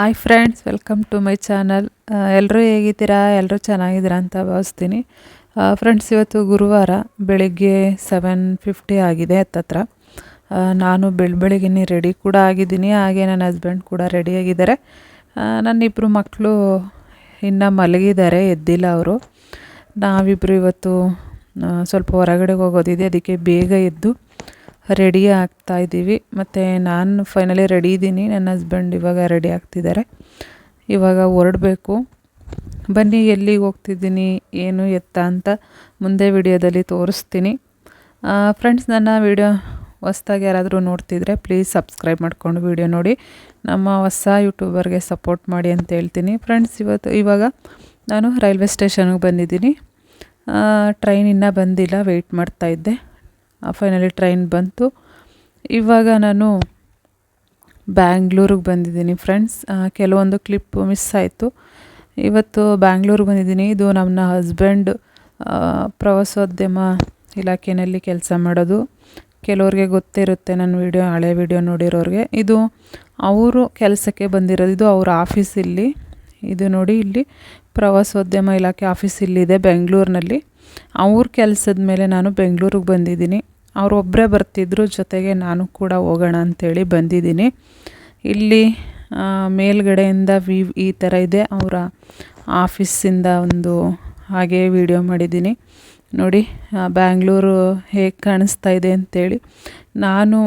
Hi friends, welcome to my channel. ಎಲ್ಲರೂ ಹೇಗಿದ್ದೀರಾ? ಎಲ್ಲರೂ ಚೆನ್ನಾಗಿದ್ದೀರಾ ಅಂತ ಭಾವಿಸ್ತೀನಿ. ಫ್ರೆಂಡ್ಸ್, ಇವತ್ತು ಗುರುವಾರ ಬೆಳಿಗ್ಗೆ ಸೆವೆನ್ ಫಿಫ್ಟಿ ಆಗಿದೆ ಹತ್ತತ್ರ ನಾನು ಬೆಳ ಬೆಳಿಗ್ಗೆ ರೆಡಿ ಕೂಡ ಆಗಿದ್ದೀನಿ. ಹಾಗೆ ನನ್ನ ಹಸ್ಬೆಂಡ್ ಕೂಡ ರೆಡಿಯಾಗಿದ್ದಾರೆ ನನ್ನಿಬ್ಬರು ಮಕ್ಕಳು ಇನ್ನು ಮಲಗಿದ್ದಾರೆ, ಎದ್ದಿಲ್ಲ ಅವರು. ನಾವಿಬ್ಬರು ಇವತ್ತು ಸ್ವಲ್ಪ ಹೊರಗಡೆ ಹೋಗೋದಿದೆ, ಅದಕ್ಕೆ ಬೇಗ ಎದ್ದು ರೆಡಿ ಆಗ್ತಾ ಇದ್ದೀವಿ. ಮತ್ತು ನಾನು ಫೈನಲಿ ರೆಡಿ ಇದ್ದೀನಿ. ನನ್ನ ಹಸ್ಬೆಂಡ್ ಇವಾಗ ರೆಡಿ ಆಗ್ತಿದ್ದಾರೆ. ಇವಾಗ ಹೊರಡಬೇಕು. ಬನ್ನಿ, ಎಲ್ಲಿಗೆ ಹೋಗ್ತಿದ್ದೀನಿ, ಏನು ಎತ್ತ ಅಂತ ಮುಂದೆ ವಿಡಿಯೋದಲ್ಲಿ ತೋರಿಸ್ತೀನಿ. ಫ್ರೆಂಡ್ಸ್ ನನ್ನ ವಿಡಿಯೋ ಹೊಸ್ದಾಗಿ ಯಾರಾದರೂ ನೋಡ್ತಿದ್ರೆ ಪ್ಲೀಸ್ ಸಬ್ಸ್ಕ್ರೈಬ್ ಮಾಡ್ಕೊಂಡು ವಿಡಿಯೋ ನೋಡಿ. ನಮ್ಮ ಹೊಸ ಯೂಟ್ಯೂಬರ್ಗೆ ಸಪೋರ್ಟ್ ಮಾಡಿ ಅಂತ ಹೇಳ್ತೀನಿ. ಫ್ರೆಂಡ್ಸ್ ಇವತ್ತು, ಇವಾಗ ನಾನು ರೈಲ್ವೆ ಸ್ಟೇಷನ್ಗೆ ಬಂದಿದ್ದೀನಿ. ಟ್ರೈನ್ ಇನ್ನೂ ಬಂದಿಲ್ಲ ವೆಯ್ಟ್ ಮಾಡ್ತಾಯಿದ್ದೆ ಫೈನಲಿ ಟ್ರೈನ್ ಬಂತು. ಇವಾಗ ನಾನು ಬ್ಯಾಂಗ್ಳೂರಿಗೆ ಬಂದಿದ್ದೀನಿ ಫ್ರೆಂಡ್ಸ್ ಕೆಲವೊಂದು ಕ್ಲಿಪ್ ಮಿಸ್ ಆಯಿತು. ಇವತ್ತು ಬ್ಯಾಂಗ್ಳೂರಿಗೆ ಬಂದಿದ್ದೀನಿ. ಇದು ನಮ್ಮ ಹಸ್ಬೆಂಡ್ ಪ್ರವಾಸೋದ್ಯಮ ಇಲಾಖೆಯಲ್ಲಿ ಕೆಲಸ ಮಾಡೋದು. ಕೆಲವ್ರಿಗೆ ಗೊತ್ತಿರುತ್ತೆ ನನ್ನ ವಿಡಿಯೋ ಹಳೆ ವಿಡಿಯೋ ನೋಡಿರೋರಿಗೆ. ಇದು ಅವರು ಕೆಲಸಕ್ಕೆ ಬಂದಿರೋದು. ಇದು ಅವ್ರ ಆಫೀಸ್ ಇಲ್ಲಿ. ಇದು ನೋಡಿ ಇಲ್ಲಿ ಪ್ರವಾಸೋದ್ಯಮ ಇಲಾಖೆ ಆಫೀಸ್ ಇಲ್ಲಿದೆ ಬೆಂಗಳೂರಿನಲ್ಲಿ ಅವ್ರ ಕೆಲಸದ ಮೇಲೆ ನಾನು ಬೆಂಗಳೂರಿಗೆ ಬಂದಿದ್ದೀನಿ. ಅವರೊಬ್ಬರೇ ಬರ್ತಿದ್ರು, ಜೊತೆಗೆ ನಾನು ಕೂಡ ಹೋಗೋಣ ಅಂಥೇಳಿ ಬಂದಿದ್ದೀನಿ. ಇಲ್ಲಿ ಮೇಲ್ಗಡೆಯಿಂದ ವ್ಯೂ ಈ ಥರ ಇದೆ. ಅವರ ಆಫೀಸಿಂದ ಒಂದು ಹಾಗೆ ವಿಡಿಯೋ ಮಾಡಿದ್ದೀನಿ. ನೋಡಿ ಬ್ಯಾಂಗ್ಳೂರು ಹೇಗೆ ಕಾಣಿಸ್ತಾ ಇದೆ ಅಂಥೇಳಿ ನಾನು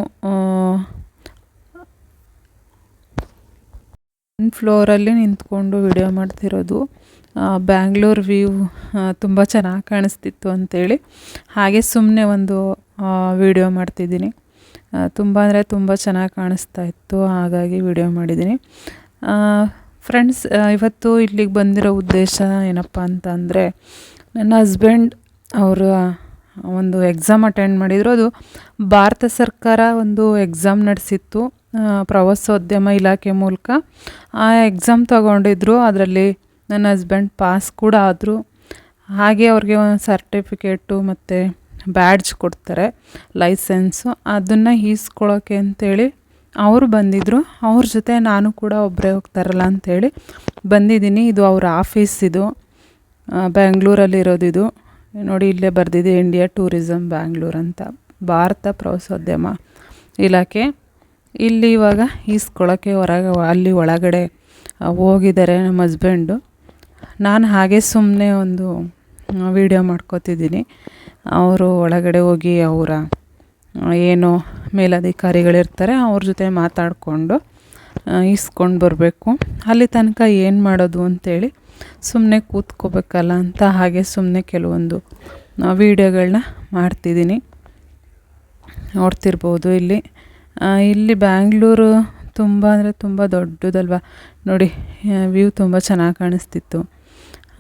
ಫ್ಲೋರಲ್ಲಿ ನಿಂತ್ಕೊಂಡು ವಿಡಿಯೋ ಮಾಡ್ತಿರೋದು. ಬ್ಯಾಂಗ್ಳೂರ್ ವ್ಯೂ ತುಂಬ ಚೆನ್ನಾಗಿ ಕಾಣಿಸ್ತಿತ್ತು ಅಂಥೇಳಿ ಹಾಗೆ ಸುಮ್ಮನೆ ಒಂದು ವಿಡಿಯೋ ಮಾಡ್ತಿದ್ದೀನಿ. ತುಂಬ ಅಂದರೆ ತುಂಬ ಚೆನ್ನಾಗಿ ಕಾಣಿಸ್ತಾ ಇತ್ತು, ಹಾಗಾಗಿ ವಿಡಿಯೋ ಮಾಡಿದ್ದೀನಿ. ಫ್ರೆಂಡ್ಸ್ ಇವತ್ತು ಇಲ್ಲಿಗೆ ಬಂದಿರೋ ಉದ್ದೇಶ ಏನಪ್ಪ ಅಂತ ಅಂದರೆ, ನನ್ನ ಹಸ್ಬೆಂಡ್ ಅವರು ಒಂದು ಎಕ್ಸಾಮ್ ಅಟೆಂಡ್ ಮಾಡಿದರು. ಅದು ಭಾರತ ಸರ್ಕಾರ ಒಂದು ಎಕ್ಸಾಮ್ ನಡೆಸಿತ್ತು ಪ್ರವಾಸೋದ್ಯಮ ಇಲಾಖೆ ಮೂಲಕ. ಆ ಎಕ್ಸಾಮ್ ತಗೊಂಡಿದ್ರು, ಅದರಲ್ಲಿ ನನ್ನ ಹಸ್ಬೆಂಡ್ ಪಾಸ್ ಕೂಡ ಆದರು. ಹಾಗೆ ಅವ್ರಿಗೆ ಒಂದು ಸರ್ಟಿಫಿಕೇಟು ಮತ್ತು ಬ್ಯಾಡ್ಜ್ ಕೊಡ್ತಾರೆ ಲೈಸೆನ್ಸು ಅದನ್ನು ಈಸ್ಕೊಳ್ಳೋಕೆ ಅಂತೇಳಿ ಅವರು ಬಂದಿದ್ದರು ಅವ್ರ ಜೊತೆ ನಾನು ಕೂಡ ಒಬ್ಬರೇ ಹೋಗ್ತಾರಲ್ಲ ಅಂಥೇಳಿ ಬಂದಿದ್ದೀನಿ. ಇದು ಅವ್ರ ಆಫೀಸ್ ಇದು. ಆ, ಬೆಂಗಳೂರಲ್ಲಿರೋದು ಇದು. ನೋಡಿ ಇಲ್ಲೇ ಬರೆದಿದೆ ಇಂಡಿಯಾ ಟೂರಿಸಮ್ ಬ್ಯಾಂಗ್ಳೂರ್ ಅಂತ. ಭಾರತ ಪ್ರವಾಸೋದ್ಯಮ ಇಲಾಖೆ. ಇಲ್ಲಿ ಇವಾಗ ಈಸ್ಕೊಳ್ಳೋಕ್ಕೆ ಹೊರಗೆ ಅಲ್ಲಿ ಒಳಗಡೆ ಹೋಗಿದ್ದಾರೆ ನಮ್ಮ ಹಸ್ಬೆಂಡು ನಾನು ಹಾಗೆ ಸುಮ್ಮನೆ ಒಂದು ವಿಡಿಯೋ ಮಾಡ್ಕೋತಿದ್ದೀನಿ. ಅವರು ಒಳಗಡೆ ಹೋಗಿ ಅವರ ಏನು ಮೇಲಧಿಕಾರಿಗಳಿರ್ತಾರೆ, ಅವ್ರ ಜೊತೆ ಮಾತಾಡಿಕೊಂಡು ಇಸ್ಕೊಂಡು ಬರಬೇಕು. ಅಲ್ಲಿ ತನಕ ಏನು ಮಾಡೋದು ಅಂತೇಳಿ ಸುಮ್ಮನೆ ಕೂತ್ಕೋಬೇಕಲ್ಲ ಅಂತ ಹಾಗೆ ಸುಮ್ಮನೆ ಕೆಲವೊಂದು ವೀಡಿಯೋಗಳನ್ನ ಮಾಡ್ತಿದ್ದೀನಿ. ನೋಡ್ತಿರ್ಬೋದು ಇಲ್ಲಿ. ಇಲ್ಲಿ ಬ್ಯಾಂಗ್ಳೂರು ತುಂಬ ಅಂದರೆ ತುಂಬ ದೊಡ್ಡದಲ್ವ? ನೋಡಿ ವ್ಯೂ ತುಂಬ ಚೆನ್ನಾಗಿ ಕಾಣಿಸ್ತಿತ್ತು.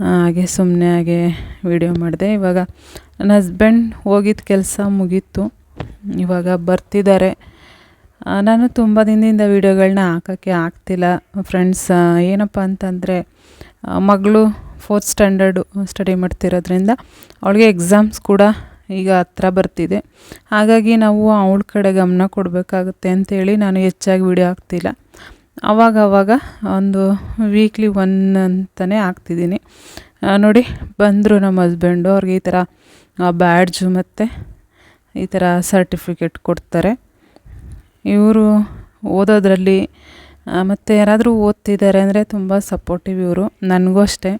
ಹಾಗೆ ಸುಮ್ಮನೆ ಹಾಗೆ ವಿಡಿಯೋ ಮಾಡಿದೆ. ಇವಾಗ ನನ್ನ ಹಸ್ಬೆಂಡ್ ಹೋಗಿದ್ದ ಕೆಲಸ ಮುಗೀತು. ಇವಾಗ ಬರ್ತಿದ್ದಾರೆ ನಾನು ತುಂಬ ದಿನದಿಂದ ವೀಡಿಯೋಗಳನ್ನ ಹಾಕೋಕ್ಕೆ ಆಗ್ತಿಲ್ಲ. ಫ್ರೆಂಡ್ಸ್ ಏನಪ್ಪ ಅಂತಂದರೆ ಮಗಳು ಫೋರ್ತ್ ಸ್ಟ್ಯಾಂಡರ್ಡು ಸ್ಟಡಿ ಮಾಡ್ತಿರೋದ್ರಿಂದ ಅವಳಿಗೆ ಎಕ್ಸಾಮ್ಸ್ ಕೂಡ ಈಗ ಹತ್ರ ಬರ್ತಿದೆ. ಹಾಗಾಗಿ ನಾವು ಅವಳ ಕಡೆ ಗಮನ ಕೊಡಬೇಕಾಗುತ್ತೆ ಅಂತೇಳಿ ನಾನು ಹೆಚ್ಚಾಗಿ ವಿಡಿಯೋ ಹಾಕ್ತಿಲ್ಲ. ಅವಾಗ ಆವಾಗ ಒಂದು ವೀಕ್ಲಿ ಒನ್ ಅಂತಲೇ ಹಾಕ್ತಿದ್ದೀನಿ ನೋಡಿ, ಬಂದರು ನಮ್ಮ ಹಸ್ಬೆಂಡು ಅವ್ರಿಗೆ ಈ ಥರ ಬ್ಯಾಡ್ಜು ಮತ್ತು ಈ ಥರ ಸರ್ಟಿಫಿಕೇಟ್ ಕೊಡ್ತಾರೆ. ಇವರು ಓದೋದ್ರಲ್ಲಿ ಮತ್ತು ಯಾರಾದರೂ ಓದ್ತಿದ್ದಾರೆ ಅಂದರೆ ತುಂಬ ಸಪೋರ್ಟಿವ್ ಇವರು. ನನಗೂ ಅಷ್ಟೇ.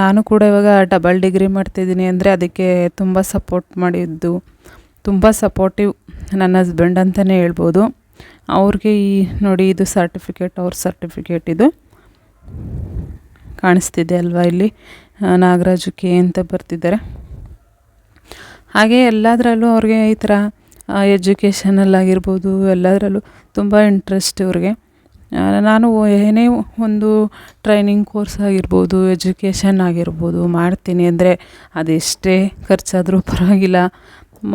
ನಾನು ಕೂಡ ಇವಾಗ ಡಬಲ್ ಡಿಗ್ರಿ ಮಾಡ್ತಿದ್ದೀನಿ ಅಂದರೆ ಅದಕ್ಕೆ ತುಂಬ ಸಪೋರ್ಟ್ ಮಾಡಿದ್ದು. ತುಂಬ ಸಪೋರ್ಟಿವ್ ನನ್ನ ಹಸ್ಬೆಂಡ್ ಅಂತಲೇ ಹೇಳ್ಬೋದು. ಅವ್ರಿಗೆ ಈ ನೋಡಿ ಇದು ಸರ್ಟಿಫಿಕೇಟ್ ಅವ್ರ ಸರ್ಟಿಫಿಕೇಟ್ ಇದು ಕಾಣಿಸ್ತಿದೆ ಅಲ್ವಾ ಇಲ್ಲಿ? ನಾಗರಾಜು ಕೆ ಅಂತ ಬರ್ತಿದ್ದಾರೆ. ಹಾಗೆ ಎಲ್ಲದರಲ್ಲೂ ಅವ್ರಿಗೆ ಈ ಥರ ಎಜುಕೇಷನಲ್ಲಾಗಿರ್ಬೋದು ಎಲ್ಲದರಲ್ಲೂ ತುಂಬ ಇಂಟ್ರೆಸ್ಟ್ ಇವ್ರಿಗೆ. ನಾನು ಏನೇ ಒಂದು ಟ್ರೈನಿಂಗ್ ಕೋರ್ಸ್ ಆಗಿರ್ಬೋದು ಎಜುಕೇಷನ್ ಆಗಿರ್ಬೋದು, ಮಾಡ್ತೀನಿ ಅಂದರೆ ಅದೆಷ್ಟೇ ಖರ್ಚಾದರೂ ಪರವಾಗಿಲ್ಲ.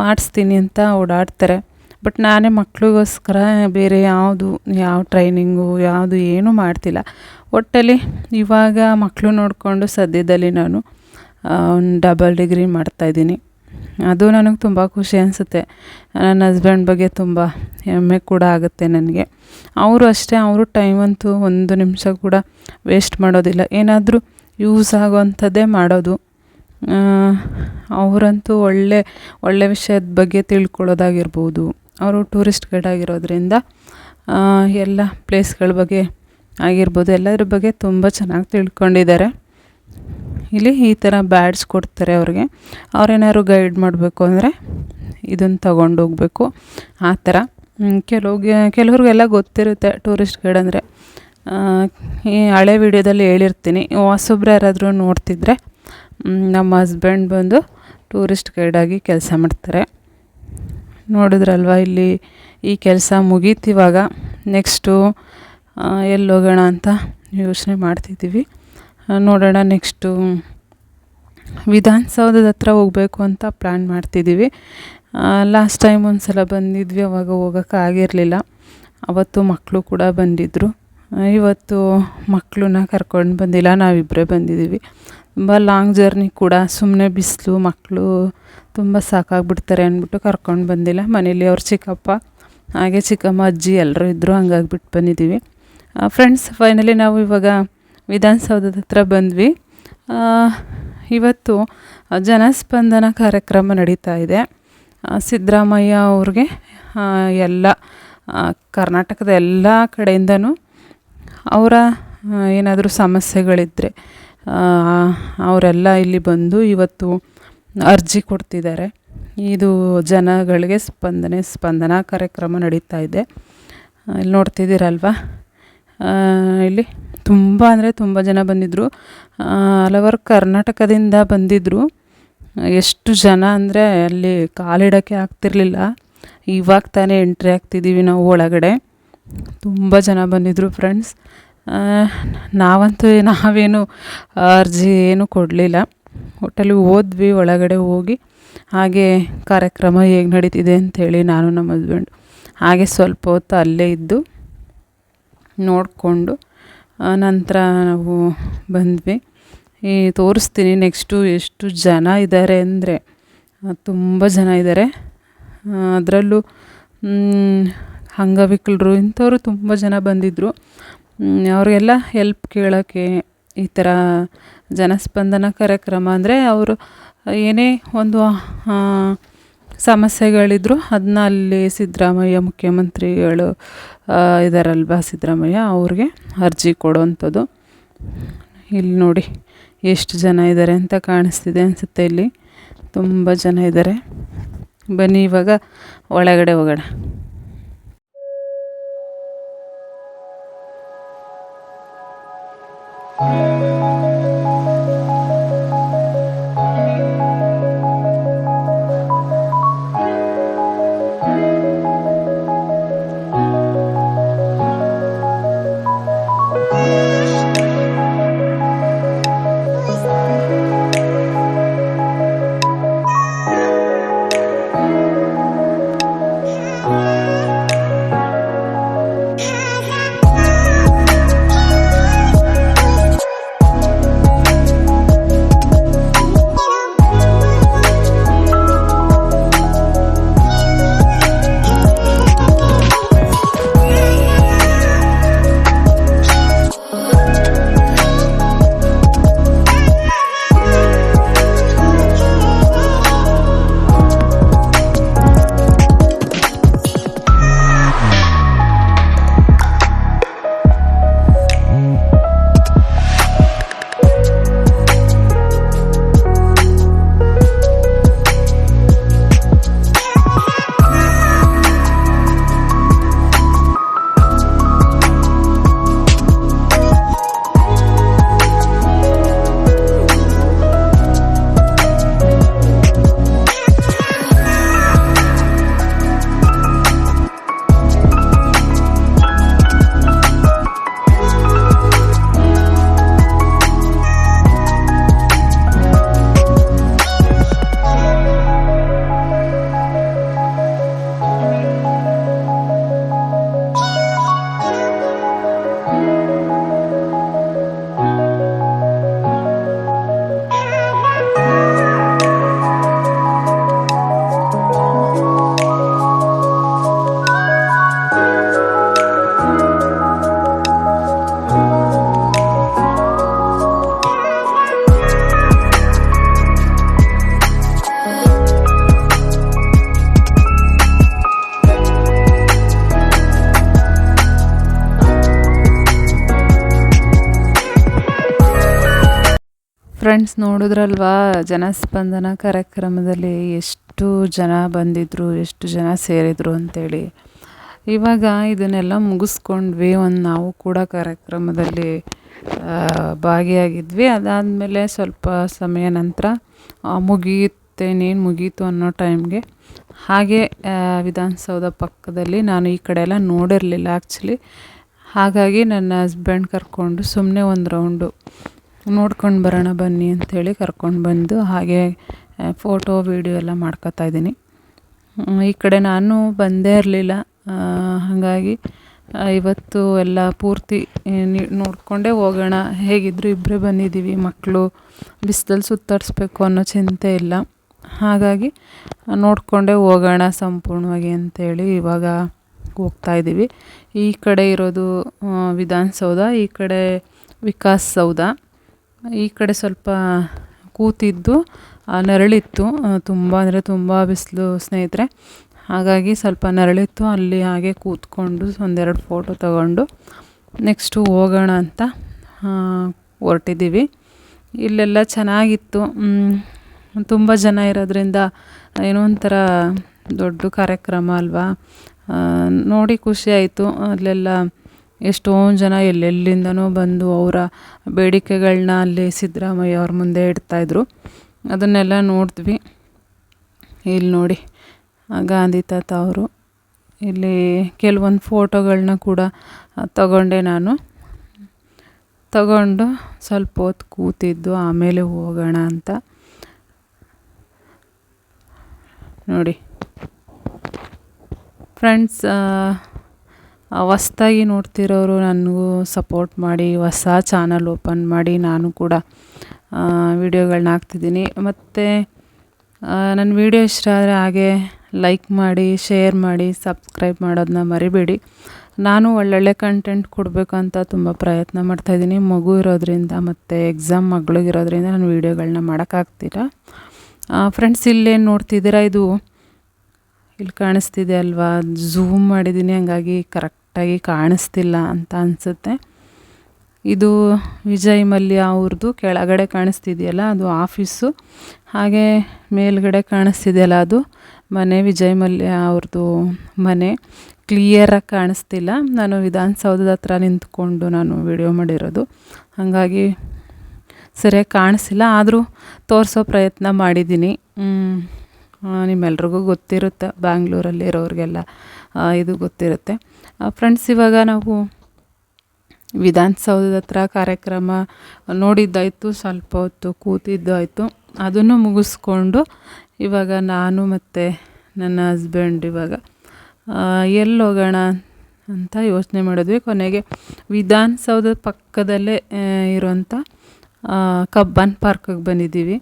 ಮಾಡಿಸ್ತೀನಿ ಅಂತ ಓಡಾಡ್ತಾರೆ. ಬಟ್ ನಾನೇ ಮಕ್ಕಳಿಗೋಸ್ಕರ ಬೇರೆ ಯಾವುದು, ಯಾವ ಟ್ರೈನಿಂಗು ಯಾವುದು ಏನೂ ಮಾಡ್ತಿಲ್ಲ. ಒಟ್ಟಲ್ಲಿ ಇವಾಗ ಮಕ್ಕಳು ನೋಡಿಕೊಂಡು ಸದ್ಯದಲ್ಲಿ ನಾನು ಡಬಲ್ ಡಿಗ್ರಿ ಮಾಡ್ತಾಯಿದ್ದೀನಿ ಅದು ನನಗೆ ತುಂಬ ಖುಷಿ ಅನಿಸುತ್ತೆ. ನನ್ನ ಹಸ್ಬೆಂಡ್ ಬಗ್ಗೆ ತುಂಬ ಹೆಮ್ಮೆ ಕೂಡ ಆಗುತ್ತೆ ನನಗೆ. ಅವರು ಅಷ್ಟೇ, ಅವರು ಟೈಮ್ ಅಂತೂ ಒಂದು ನಿಮಿಷ ಕೂಡ ವೇಸ್ಟ್ ಮಾಡೋದಿಲ್ಲ. ಏನಾದರೂ ಯೂಸ್ ಆಗೋವಂಥದ್ದೇ ಮಾಡೋದು. ಅವರಂತೂ ಒಳ್ಳೆ ಒಳ್ಳೆ ವಿಷಯದ ಬಗ್ಗೆ ತಿಳ್ಕೊಳ್ಳೋದಾಗಿರ್ಬೋದು. ಅವರು ಟೂರಿಸ್ಟ್ ಗೈಡ್ ಆಗಿರೋದ್ರಿಂದ ಎಲ್ಲ ಪ್ಲೇಸ್ಗಳ ಬಗ್ಗೆ ಆಗಿರ್ಬೋದು, ಎಲ್ಲದ್ರ ಬಗ್ಗೆ ತುಂಬ ಚೆನ್ನಾಗಿ ತಿಳ್ಕೊಂಡಿದ್ದಾರೆ. ಇಲ್ಲಿ ಈ ಥರ ಬ್ಯಾಡ್ಸ್ ಕೊಡ್ತಾರೆ ಅವ್ರಿಗೆ. ಅವ್ರೇನಾದ್ರು ಗೈಡ್ ಮಾಡಬೇಕು ಅಂದರೆ ಇದನ್ನು ಹೋಗಬೇಕು, ಆ ಥರ ಕೆಲವ್ಗೆ, ಕೆಲವ್ರಿಗೆಲ್ಲ ಗೊತ್ತಿರುತ್ತೆ ಟೂರಿಸ್ಟ್ ಗೈಡ್ ಅಂದರೆ. ಈ ಹಳೆ ವಿಡಿಯೋದಲ್ಲಿ ಹೇಳಿರ್ತೀನಿ. ಹೊಸೊಬ್ರು ಯಾರಾದರೂ ನೋಡ್ತಿದ್ರೆ ನಮ್ಮ ಹಸ್ಬೆಂಡ್ ಬಂದು ಟೂರಿಸ್ಟ್ ಗೈಡಾಗಿ ಕೆಲಸ ಮಾಡ್ತಾರೆ. ನೋಡಿದ್ರಲ್ವ ಇಲ್ಲಿ ಈ ಕೆಲಸ ಮುಗೀತಿವಾಗ ನೆಕ್ಸ್ಟು ಎಲ್ಲಿ ಹೋಗೋಣ ಅಂತ ಯೋಚನೆ ಮಾಡ್ತಿದ್ದೀವಿ. ನೋಡೋಣ ನೆಕ್ಸ್ಟು ವಿಧಾನಸೌಧದ ಹತ್ರ ಹೋಗಬೇಕು ಅಂತ ಪ್ಲ್ಯಾನ್ ಮಾಡ್ತಿದ್ದೀವಿ. ಲಾಸ್ಟ್ ಟೈಮ್ ಒಂದು ಸಲ ಬಂದಿದ್ವಿ, ಅವಾಗ ಹೋಗೋಕ್ಕಾಗಿರಲಿಲ್ಲ ಅವತ್ತು ಮಕ್ಕಳು ಕೂಡ ಬಂದಿದ್ದರು ಇವತ್ತು ಮಕ್ಕಳನ್ನ ಕರ್ಕೊಂಡು ಬಂದಿಲ್ಲ ನಾವಿಬ್ಬರೇ ಬಂದಿದ್ದೀವಿ. ತುಂಬ ಲಾಂಗ್ ಜರ್ನಿ ಕೂಡ. ಸುಮ್ಮನೆ ಬಿಸಿಲು ಮಕ್ಕಳು ತುಂಬ ಸಾಕಾಗ್ಬಿಡ್ತಾರೆ ಅಂದ್ಬಿಟ್ಟು ಕರ್ಕೊಂಡು ಬಂದಿಲ್ಲ. ಮನೇಲಿ ಅವ್ರ ಚಿಕ್ಕಪ್ಪ, ಹಾಗೆ ಚಿಕ್ಕಮ್ಮ, ಅಜ್ಜಿ ಎಲ್ಲರೂ ಇದ್ದರು ಹಂಗಾಗ್ಬಿಟ್ಟು ಬಂದಿದ್ದೀವಿ ಫ್ರೆಂಡ್ಸ್ ಫೈನಲಿ ನಾವು ಇವಾಗ ವಿಧಾನಸೌಧದ ಹತ್ರ ಬಂದ್ವಿ. ಇವತ್ತು ಜನಸ್ಪಂದನ ಕಾರ್ಯಕ್ರಮ ನಡೀತಾ ಇದೆ. ಸಿದ್ದರಾಮಯ್ಯ ಅವ್ರಿಗೆ ಎಲ್ಲ ಕರ್ನಾಟಕದ ಎಲ್ಲ ಕಡೆಯಿಂದನೂ ಅವರ ಏನಾದರೂ ಸಮಸ್ಯೆಗಳಿದ್ದರೆ ಅವರೆಲ್ಲ ಇಲ್ಲಿ ಬಂದು ಇವತ್ತು ಅರ್ಜಿ ಕೊಡ್ತಿದ್ದಾರೆ. ಇದು ಜನಗಳಿಗೆ ಸ್ಪಂದನೆ, ಸ್ಪಂದನ ಕಾರ್ಯಕ್ರಮ ನಡೀತಾ ಇದೆ. ಇಲ್ಲಿ ನೋಡ್ತಿದ್ದೀರಲ್ವ? ಇಲ್ಲಿ ತುಂಬ ಅಂದರೆ ತುಂಬ ಜನ ಬಂದಿದ್ದರು ಹಲವಾರು ಕರ್ನಾಟಕದಿಂದ ಬಂದಿದ್ದರು ಎಷ್ಟು ಜನ ಅಂದರೆ ಅಲ್ಲಿ ಕಾಲಿಡೋಕ್ಕೆ ಆಗ್ತಿರ್ಲಿಲ್ಲ. ಇವಾಗ ತಾನೇ ಎಂಟ್ರಿ ಆಗ್ತಿದ್ದೀವಿ ನಾವು ಒಳಗಡೆ. ತುಂಬ ಜನ ಬಂದಿದ್ದರು ಫ್ರೆಂಡ್ಸ್ ನಾವಂತೂ ನಾವೇನು ಅರ್ಜಿ ಏನು ಕೊಡಲಿಲ್ಲ. ಒಟ್ಟಲ್ಲಿ ಹೋದ್ವಿ ಒಳಗಡೆ ಹೋಗಿ. ಹಾಗೆ ಕಾರ್ಯಕ್ರಮ ಹೇಗೆ ನಡೀತಿದೆ ಅಂಥೇಳಿ ನಾನು ನಮ್ಮ ಹಸ್ಬೆಂಡ್ ಹಾಗೆ ಸ್ವಲ್ಪ ಹೊತ್ತು ಅಲ್ಲೇ ಇದ್ದು ನೋಡಿಕೊಂಡು ನಂತರ ನಾವು ಬಂದ್ವಿ. ಈ ತೋರಿಸ್ತೀನಿ ನೆಕ್ಸ್ಟು ಎಷ್ಟು ಜನ ಇದ್ದಾರೆ ಅಂದರೆ ತುಂಬ ಜನ ಇದ್ದಾರೆ ಅದರಲ್ಲೂ ಅಂಗವಿಕಲರು ಇಂಥವರು ತುಂಬ ಜನ ಬಂದಿದ್ದರು ಅವರಿಗೆಲ್ಲ ಹೆಲ್ಪ್ ಕೇಳೋಕ್ಕೆ ಈ ಥರ ಜನಸ್ಪಂದನ ಕಾರ್ಯಕ್ರಮ ಅಂದರೆ ಅವರು ಏನೇ ಒಂದು ಸಮಸ್ಯೆಗಳಿದ್ರು ಅದನ್ನ ಅಲ್ಲಿ ಸಿದ್ದರಾಮಯ್ಯ ಮುಖ್ಯಮಂತ್ರಿಗಳು ಇದ್ದಾರಲ್ವ ಸಿದ್ದರಾಮಯ್ಯ ಅವ್ರಿಗೆ ಅರ್ಜಿ ಕೊಡೋವಂಥದ್ದು. ಇಲ್ಲಿ ನೋಡಿ ಎಷ್ಟು ಜನ ಇದ್ದಾರೆ ಅಂತ ಕಾಣಿಸ್ತಿದೆ ಅನಿಸುತ್ತೆ ಇಲ್ಲಿ. ತುಂಬ ಜನ ಇದ್ದಾರೆ ಬನ್ನಿ ಇವಾಗ ಒಳಗಡೆ ಹೋಗೋಣ. ಫ್ರೆಂಡ್ಸ್ ನೋಡಿದ್ರಲ್ವಾ? ಜನಸ್ಪಂದನ ಕಾರ್ಯಕ್ರಮದಲ್ಲಿ ಎಷ್ಟು ಜನ ಬಂದಿದ್ರು, ಎಷ್ಟು ಜನ ಸೇರಿದರು ಅಂತೇಳಿ. ಇವಾಗ ಇದನ್ನೆಲ್ಲ ಮುಗಿಸ್ಕೊಂಡ್ವಿ. ಒಂದು ನಾವು ಕೂಡ ಕಾರ್ಯಕ್ರಮದಲ್ಲಿ ಭಾಗಿಯಾಗಿದ್ವಿ. ಅದಾದಮೇಲೆ ಸ್ವಲ್ಪ ಸಮಯ ನಂತರ ಮುಗಿಯುತ್ತೇನೇನು ಮುಗೀತು ಅನ್ನೋ ಟೈಮ್ಗೆ. ಹಾಗೆ ವಿಧಾನಸೌಧ ಪಕ್ಕದಲ್ಲಿ ನಾನು ಈ ಕಡೆ ಎಲ್ಲ ನೋಡಿರಲಿಲ್ಲ ಆ್ಯಕ್ಚುಲಿ ಹಾಗಾಗಿ ನನ್ನ ಹಸ್ಬೆಂಡ್ ಕರ್ಕೊಂಡು ಸುಮ್ಮನೆ ಒಂದು ರೌಂಡು ನೋಡ್ಕೊಂಡು ಬರೋಣ ಬನ್ನಿ ಅಂಥೇಳಿ ಕರ್ಕೊಂಡು ಬಂದು ಹಾಗೆ ಫೋಟೋ ವೀಡಿಯೋ ಎಲ್ಲ ಮಾಡ್ಕೊತಾ ಇದ್ದೀನಿ. ಈ ಕಡೆ ನಾನು ಬಂದೇ ಇರಲಿಲ್ಲ. ಹಾಗಾಗಿ ಇವತ್ತು ಎಲ್ಲ ಪೂರ್ತಿ ನೋಡಿಕೊಂಡೇ ಹೋಗೋಣ. ಹೇಗಿದ್ದರೂ ಇಬ್ಬರೇ ಬಂದಿದ್ದೀವಿ. ಮಕ್ಕಳು ಬಿಸಿಲಲ್ಲಿ ಸುತ್ತಾಡಿಸ್ಬೇಕು ಅನ್ನೋ ಚಿಂತೆ ಇಲ್ಲ. ಹಾಗಾಗಿ, ನೋಡಿಕೊಂಡೇ ಹೋಗೋಣ ಸಂಪೂರ್ಣವಾಗಿ ಅಂತೇಳಿ ಇವಾಗ ಹೋಗ್ತಾ ಇದ್ದೀವಿ. ಈ ಕಡೆ ಇರೋದು ವಿಧಾನಸೌಧ, ಈ ಕಡೆ ವಿಕಾಸ್ ಸೌಧ. ಈ ಕಡೆ ಸ್ವಲ್ಪ ಕೂತಿದ್ದು ನೆರಳಿತ್ತು. ತುಂಬ ಅಂದರೆ ತುಂಬ ಬಿಸಿಲು ಸ್ನೇಹಿತರೆ. ಹಾಗಾಗಿ ಸ್ವಲ್ಪ ನೆರಳಿತ್ತು, ಅಲ್ಲಿ ಹಾಗೆ ಕೂತ್ಕೊಂಡು ಒಂದೆರಡು ಫೋಟೋ ತಗೊಂಡು ನೆಕ್ಸ್ಟು ಹೋಗೋಣ ಅಂತ ಹೊರಟಿದ್ದೀವಿ. ಇಲ್ಲೆಲ್ಲ ಚೆನ್ನಾಗಿತ್ತು. ತುಂಬ ಜನ ಇರೋದ್ರಿಂದ ಏನೋ ಒಂಥರ ದೊಡ್ಡ ಕಾರ್ಯಕ್ರಮ ಅಲ್ವಾ? ನೋಡಿ ಖುಷಿ ಆಯಿತು. ಅಲ್ಲೆಲ್ಲ ಎಷ್ಟೊಂದು ಜನ ಎಲ್ಲೆಲ್ಲಿಂದನೋ ಬಂದು ಅವರ ಬೇಡಿಕೆಗಳನ್ನ ಅಲ್ಲಿ ಸಿದ್ದರಾಮಯ್ಯ ಅವ್ರ ಮುಂದೆ ಇಡ್ತಾಯಿದ್ರು ಅದನ್ನೆಲ್ಲ ನೋಡಿದ್ವಿ. ಇಲ್ಲಿ ನೋಡಿ ಗಾಂಧಿ ತಾತ ಅವರು. ಇಲ್ಲಿ ಕೆಲವೊಂದು ಫೋಟೋಗಳನ್ನ ಕೂಡ ತಗೊಂಡೆ ನಾನು. ತಗೊಂಡು ಸ್ವಲ್ಪ ಹೊತ್ತು ಕೂತಿದ್ದು, ಆಮೇಲೆ ಹೋಗೋಣ ಅಂತ. ನೋಡಿ ಫ್ರೆಂಡ್ಸ್ ಹೊಸ್ದಾಗಿ ನೋಡ್ತಿರೋರು ನನಗೂ ಸಪೋರ್ಟ್ ಮಾಡಿ, ಹೊಸ ಚಾನಲ್ ಓಪನ್ ಮಾಡಿ, ನಾನು ಕೂಡ ವಿಡಿಯೋಗಳನ್ನ ಹಾಕ್ತಿದ್ದೀನಿ. ಮತ್ತು ನನ್ನ ವಿಡಿಯೋ ಇಷ್ಟ ಆದರೆ ಹಾಗೆ ಲೈಕ್ ಮಾಡಿ ಶೇರ್ ಮಾಡಿ ಸಬ್ಸ್ಕ್ರೈಬ್ ಮಾಡೋದನ್ನ ಮರಿಬೇಡಿ. ನಾನು ಒಳ್ಳೊಳ್ಳೆ ಕಂಟೆಂಟ್ ಕೊಡಬೇಕು ಅಂತ ತುಂಬ ಪ್ರಯತ್ನ ಮಾಡ್ತಾಯಿದ್ದೀನಿ ಮಗು ಇರೋದ್ರಿಂದ ಮತ್ತು ಎಕ್ಸಾಮ್ ಮಗಳಿಗಿರೋದ್ರಿಂದ ನಾನು ವೀಡಿಯೋಗಳನ್ನ ಮಾಡೋಕ್ಕಾಗ್ತೀರ ಫ್ರೆಂಡ್ಸ್ ಇಲ್ಲೇನು ನೋಡ್ತಿದ್ದೀರಾ? ಇದು ಇಲ್ಲಿ ಕಾಣಿಸ್ತಿದೆ ಅಲ್ವಾ? ಝೂಮ್ ಮಾಡಿದ್ದೀನಿ, ಹಂಗಾಗಿ ಕರೆಕ್ಟಾಗಿ ಕಾಣಿಸ್ತಿಲ್ಲ ಅಂತ ಅನಿಸುತ್ತೆ. ಇದು ವಿಜಯ್ ಮಲ್ಯ ಅವ್ರದ್ದು ಕೆಳಗಡೆ ಕಾಣಿಸ್ತಿದೆಯಲ್ಲ, ಅದು ಆಫೀಸು. ಹಾಗೆ ಮೇಲ್ಗಡೆ ಕಾಣಿಸ್ತಿದೆಯಲ್ಲ ಅದು, ಮನೆ, ವಿಜಯ್ ಮಲ್ಯ ಅವ್ರದ್ದು ಮನೆ. ಕ್ಲಿಯರಾಗಿ ಕಾಣಿಸ್ತಿಲ್ಲ. ನಾನು ವಿಧಾನಸೌಧದ ಹತ್ರ ನಿಂತ್ಕೊಂಡು ನಾನು ವಿಡಿಯೋ ಮಾಡಿರೋದು. ಹಾಗಾಗಿ ಸರಿಯಾಗಿ ಕಾಣಿಸಿಲ್ಲ ಆದರೂ ತೋರಿಸೋ ಪ್ರಯತ್ನ ಮಾಡಿದ್ದೀನಿ. ನಿಮ್ಮೆಲ್ರಿಗೂ ಗೊತ್ತಿರುತ್ತೆ ಬ್ಯಾಂಗ್ಳೂರಲ್ಲಿರೋರಿಗೆಲ್ಲ ಇದು ಗೊತ್ತಿರುತ್ತೆ. ಫ್ರೆಂಡ್ಸ್ ಇವಾಗ ನಾವು ವಿಧಾನಸೌಧದ ಹತ್ರ ಕಾರ್ಯಕ್ರಮ ನೋಡಿದ್ದಾಯಿತು, ಸ್ವಲ್ಪ ಹೊತ್ತು ಕೂತಿದ್ದಾಯಿತು. ಅದನ್ನು ಮುಗಿಸ್ಕೊಂಡು ಇವಾಗ ನಾನು ಮತ್ತು ನನ್ನ ಹಸ್ಬೆಂಡ್ ಇವಾಗ ಎಲ್ಲಿ ಹೋಗೋಣ ಅಂತ ಯೋಚನೆ ಮಾಡಿದ್ವಿ. ಕೊನೆಗೆ ವಿಧಾನಸೌಧದ ಪಕ್ಕದಲ್ಲೇ ಇರೋಂಥ ಕಬ್ಬನ್ ಪಾರ್ಕಿಗೆ ಬಂದಿದ್ದೀವಿ.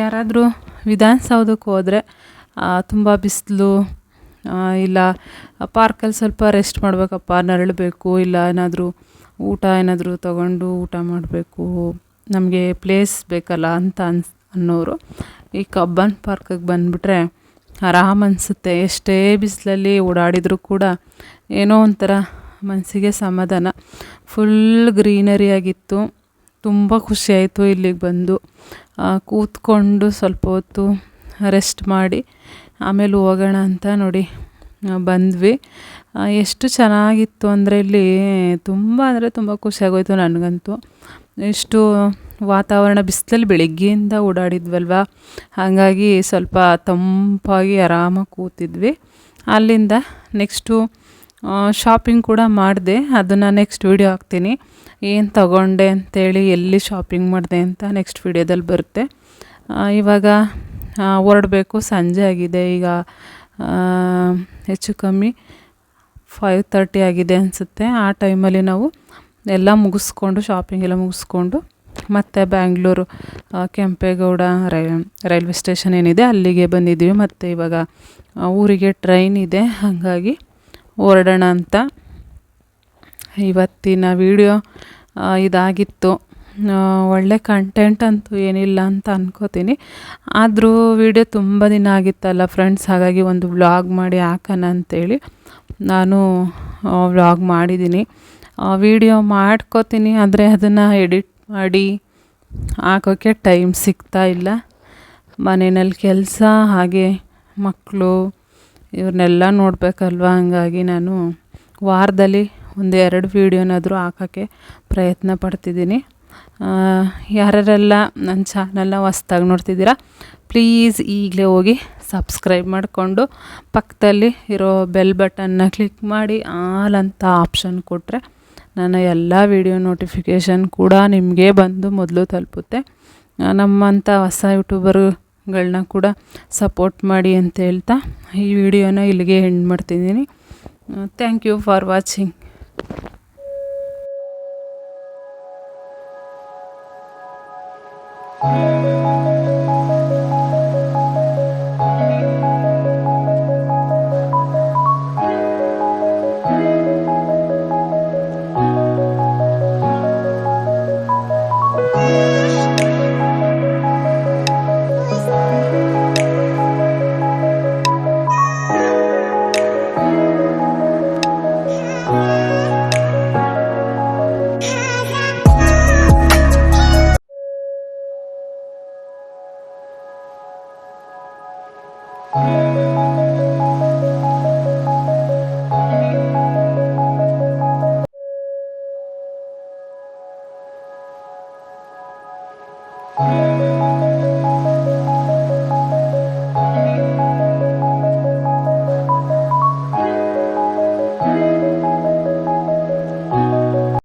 ಯಾರಾದರೂ ವಿಧಾನಸೌಧಕ್ಕೆ ಹೋದರೆ ತುಂಬ ಬಿಸಿಲು ಇಲ್ಲ ಪಾರ್ಕಲ್ಲಿ ಸ್ವಲ್ಪ ರೆಸ್ಟ್ ಮಾಡಬೇಕಪ್ಪ, ನರಳಬೇಕು, ಇಲ್ಲ ಏನಾದರೂ ಊಟ ಏನಾದರೂ ತಗೊಂಡು ಊಟ ಮಾಡಬೇಕು, ನಮಗೆ ಪ್ಲೇಸ್ ಬೇಕಲ್ಲ ಅಂತ ಅನ್ಸ್, ಅನ್ನೋರು ಈ ಕಬ್ಬನ್ ಪಾರ್ಕಿಗೆ ಬಂದುಬಿಟ್ರೆ ಆರಾಮ ಅನಿಸುತ್ತೆ. ಎಷ್ಟೇ ಬಿಸಿಲಲ್ಲಿ ಓಡಾಡಿದರೂ ಕೂಡ ಏನೋ ಒಂಥರ ಮನಸ್ಸಿಗೆ ಸಮಾಧಾನ. ಫುಲ್ ಗ್ರೀನರಿ ಆಗಿತ್ತು. ತುಂಬ ಖುಷಿಯಾಯಿತು ಇಲ್ಲಿಗೆ ಬಂದು. ಕೂತ್ಕೊಂಡು ಸ್ವಲ್ಪ ಹೊತ್ತು ರೆಸ್ಟ್ ಮಾಡಿ ಆಮೇಲೆ ಹೋಗೋಣ ಅಂತ ನೋಡಿ ಬಂದ್ವಿ. ಎಷ್ಟು ಚೆನ್ನಾಗಿತ್ತು ಅಂದರೆ ಇಲ್ಲಿ ತುಂಬ ಅಂದರೆ ತುಂಬ ಖುಷಿಯಾಗೋಯ್ತು ನನಗಂತೂ. ಎಷ್ಟು ವಾತಾವರಣ ಬಿಸಿಲಲ್ಲಿ ಬೆಳಿಗ್ಗೆಯಿಂದ ಓಡಾಡಿದ್ವಲ್ವ? ಹಾಗಾಗಿ ಸ್ವಲ್ಪ ತಂಪಾಗಿ ಆರಾಮಾಗಿ ಕೂತಿದ್ವಿ. ಅಲ್ಲಿಂದ ನೆಕ್ಸ್ಟು ಶಾಪಿಂಗ್ ಕೂಡ ಮಾಡಿದೆ. ಅದನ್ನು ನೆಕ್ಸ್ಟ್ ವೀಡಿಯೋ ಹಾಕ್ತೀನಿ. ಏನು ತಗೊಂಡೆ ಅಂತೇಳಿ, ಎಲ್ಲಿ ಶಾಪಿಂಗ್ ಮಾಡಿದೆ ಅಂತ ನೆಕ್ಸ್ಟ್ ವೀಡಿಯೋದಲ್ಲಿ ಬರುತ್ತೆ. ಇವಾಗ ಹೊರಡಬೇಕು. ಸಂಜೆ ಆಗಿದೆ. ಈಗ ಹೆಚ್ಚು ಕಮ್ಮಿ ಫೈವ್ ತರ್ಟಿ ಆಗಿದೆ ಅನಿಸುತ್ತೆ. ಆ ಟೈಮಲ್ಲಿ ನಾವು ಎಲ್ಲ ಮುಗಿಸ್ಕೊಂಡು ಶಾಪಿಂಗ್ ಎಲ್ಲ ಮುಗಿಸ್ಕೊಂಡು ಮತ್ತು ಬ್ಯಾಂಗ್ಳೂರು ಕೆಂಪೇಗೌಡ ರೈ ರೈಲ್ವೆ ಸ್ಟೇಷನ್ ಏನಿದೆ, ಅಲ್ಲಿಗೆ ಬಂದಿದ್ದೀವಿ. ಮತ್ತು ಇವಾಗ ಊರಿಗೆ ಟ್ರೈನ್ ಇದೆ. ಹಾಗಾಗಿ ಹೊರಡೋಣ ಅಂತ. ಇವತ್ತಿನ ವಿಡಿಯೋ ಇದಾಗಿತ್ತು. ಒಳ್ಳೆ ಕಂಟೆಂಟ್ ಅಂತೂ ಏನಿಲ್ಲ ಅಂತ ಅನ್ಕೋತೀನಿ. ಆದರೂ ವಿಡಿಯೋ ತುಂಬ ದಿನ ಆಗಿತ್ತಲ್ಲ ಫ್ರೆಂಡ್ಸ್ ಹಾಗಾಗಿ ಒಂದು ವ್ಲಾಗ್ ಮಾಡಿ ಹಾಕೋಣ ಅಂತೇಳಿ ನಾನು ವ್ಲಾಗ್ ಮಾಡಿದ್ದೀನಿ. ವಿಡಿಯೋ ಮಾಡ್ಕೋತೀನಿ, ಆದರೆ ಅದನ್ನು ಎಡಿಟ್ ಮಾಡಿ ಹಾಕೋಕ್ಕೆ ಟೈಮ್ ಸಿಗ್ತಾ ಇಲ್ಲ. ಮನೆಯಲ್ಲಿ ಕೆಲಸ, ಹಾಗೆ ಮಕ್ಕಳು ಇವ್ರನ್ನೆಲ್ಲ ನೋಡಬೇಕಲ್ವಾ? ಹಂಗಾಗಿ ನಾನು ವಾರದಲ್ಲಿ ಒಂದು ಎರಡು ವೀಡಿಯೋನಾದರೂ ಹಾಕೋಕ್ಕೆ ಪ್ರಯತ್ನ ಪಡ್ತಿದ್ದೀನಿ. ಯಾರ್ಯಾರೆಲ್ಲ ನನ್ನ ಚಾನಲ್ನ ಹೊಸ್ದಾಗಿ ನೋಡ್ತಿದ್ದೀರಾ, ಪ್ಲೀಸ್ ಈಗಲೇ ಹೋಗಿ ಸಬ್ಸ್ಕ್ರೈಬ್ ಮಾಡಿಕೊಂಡು ಪಕ್ಕದಲ್ಲಿ ಇರೋ ಬೆಲ್ ಬಟನ್ನ ಕ್ಲಿಕ್ ಮಾಡಿ, ಆಲ್ ಅಂತ ಆಪ್ಷನ್ ಕೊಟ್ಟರೆ ನನ್ನ ಎಲ್ಲ ವಿಡಿಯೋ ನೋಟಿಫಿಕೇಷನ್ ಕೂಡ ನಿಮಗೆ ಬಂದು ಮೊದಲು ತಲುಪುತ್ತೆ. ನಮ್ಮಂಥ ಹೊಸ ಯೂಟ್ಯೂಬರ್ಗಳನ್ನ ಕೂಡ ಸಪೋರ್ಟ್ ಮಾಡಿ ಅಂತ ಹೇಳ್ತಾ ಈ ವಿಡಿಯೋನ ಇಲ್ಲಿಗೆ ಎಂಡ್ ಮಾಡ್ತಿದ್ದೀನಿ. Thank you for watching